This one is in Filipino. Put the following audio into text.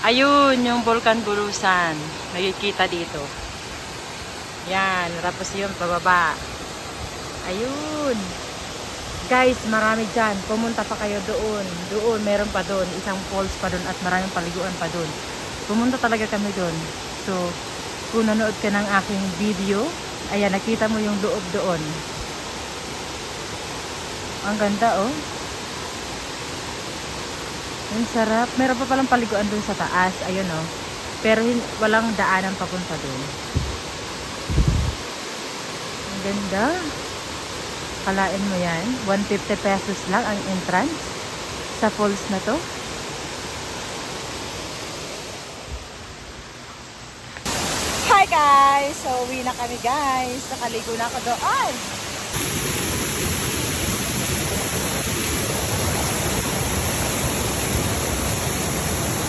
Ayun, yung Volcan Burusan. Nakikita dito. Yan, tapos yun, pababa. Ayun. Guys, marami dyan. Pumunta pa kayo doon. Doon, meron pa doon. Isang falls pa doon at maraming paliguan pa doon. Pumunta talaga kami doon. So, kung nanood ka ng aking video, ayan, nakita mo yung loob doon. Ang ganda, oh. Ang sarap. Meron pa palang paliguan doon sa taas. Ayun, oh. Pero walang daanan papunta doon. Ang ganda. Kalain mo yan. 150 pesos lang ang entrance sa falls na to. Hi guys! So, uwi na kami guys. Nakaligo na ako doon.